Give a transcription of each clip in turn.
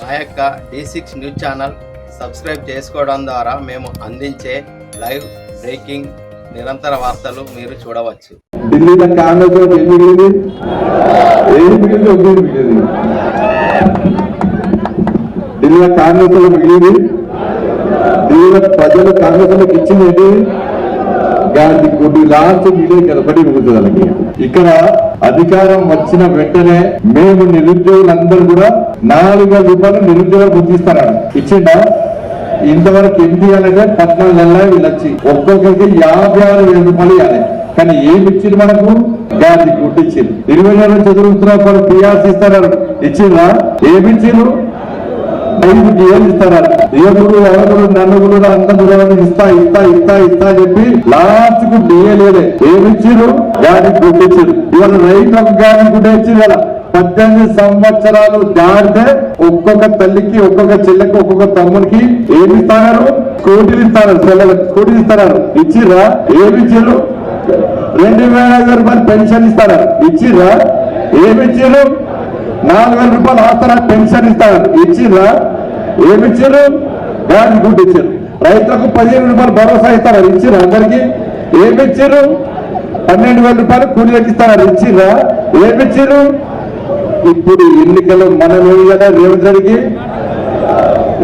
మా యొక్క D six news channel subscribe చేసుకోవడం ద్వారా మేము అందించే లైవ్ బ్రేకింగ్ నిరంతర వార్తలు మీరు చూడవచ్చు. ఢిల్లీ కాంగ్రెస్ ఓటు ఏం మిగిలింది ఏం మిగిలింది మిగిలింది కాంగ్రెస్ మిగిలింది ప్రజలు కాంగ్రెస్ ఇచ్చింది ఏంటి? గాంధీ కొన్ని లాస్ట్ మిగిలింది కదా ఒకటి ఇక్కడ అధికారం వచ్చిన వెంటనే మేము నిరుద్యోగులందరూ కూడా నాలుగు వేల రూపాయలు నిరుద్యోగులకు గుర్తిస్తారని ఇచ్చిండా ఇంతవరకు ఎంత ఇవ్వాలంటే పద్నాలుగు నెలల వీళ్ళు వచ్చి ఒక్కొక్కరికి యాభై ఆరు వేల రూపాయలు ఇవ్వాలి. కానీ ఏమి ఇచ్చింది మనకు? గాంధీ గుడ్డు ఇచ్చింది ఇరవై నెలలు చదువుతున్నప్పుడు పిఆర్సీ ఇస్తారు ఇచ్చిందా? ఏమిచ్చిండ్రు ఇచ్చిండ్రు ఏం ఏళ్ళు దేవుడు ఎవరు నన్ను నలుగురు అందరూ ఇస్తా ఇస్తా ఇస్తా ఇస్తా చెప్పి లాస్ట్కు డిఏలేదే ఏమిచ్చిరు? గాడి గుడ్డ ఇచ్చిరు ఇవాళ రైతు గాడి గుడ్డ కదా. పద్దెనిమిది సంవత్సరాలు దాటితే ఒక్కొక్క తల్లికి ఒక్కొక్క చెల్లెకి ఒక్కొక్క తమ్మునికి ఏమి ఇస్తారు స్కూటీలు ఇస్తారు పిల్లలకు స్కూటీలు ఇస్తున్నారు ఇచ్చిర్రా ఏమి ఇచ్చిర్రు రెండు వేల ఐదు రూపాయలు పెన్షన్ ఇస్తారా. ఇచ్చిర్రా ఏమి ఇచ్చిర్రు నాలుగు వేల రూపాయలు ఆస్తారా పెన్షన్ ఇస్తారు. ఇచ్చిర్రా ఏమి ఇచ్చారు గుడ్ ఇచ్చారు రైతులకు పదిహేను రూపాయలు భరోసా ఇస్తారు? ఇచ్చారు అందరికి? ఏమి ఇచ్చారు పన్నెండు వేల రూపాయలు కూలీలకు ఇస్తారు? ఇచ్చిరా? ఏమి ఇచ్చారు ఇప్పుడు ఎన్నికలు మనం ఏమి కదా రేవంత్ రెడ్డికి.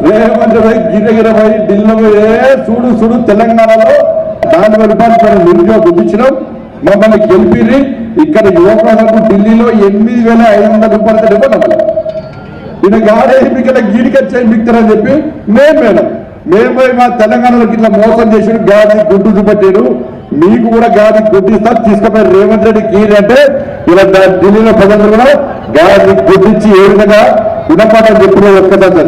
రేవంత్ రెడ్డి గిరగిర పోయి ఢిల్లీలో చూడు చూడు తెలంగాణలో నాలుగు వేల రూపాయలు మనం నిరుద్యోగ గుర్తించినాం. మమ్మల్ని గెలిపిరి ఇక్కడ యువకులకు ఢిల్లీలో ఎనిమిది వేల ఐదు వందల రూపాయలు ఇవ్వడం ఈయన గాడే ఇక్కడ గీడికొచ్చే మిక్తారని చెప్పి మేము మేడం. మేము పోయి మా తెలంగాణలోకి ఇట్లా మోసం చేసి గాడి గుడ్డు చూపెట్టారు మీకు కూడా గాడి గుడ్డు ఇస్తారు తీసుకుపోయి రేవంత్ రెడ్డి గీడి అంటే ఇలా ఢిల్లీలో ప్రజలు కూడా గాడి గుడ్డిచ్చి ఏ విధంగా గుణపాఠం చెప్పిన ఒక్కసారి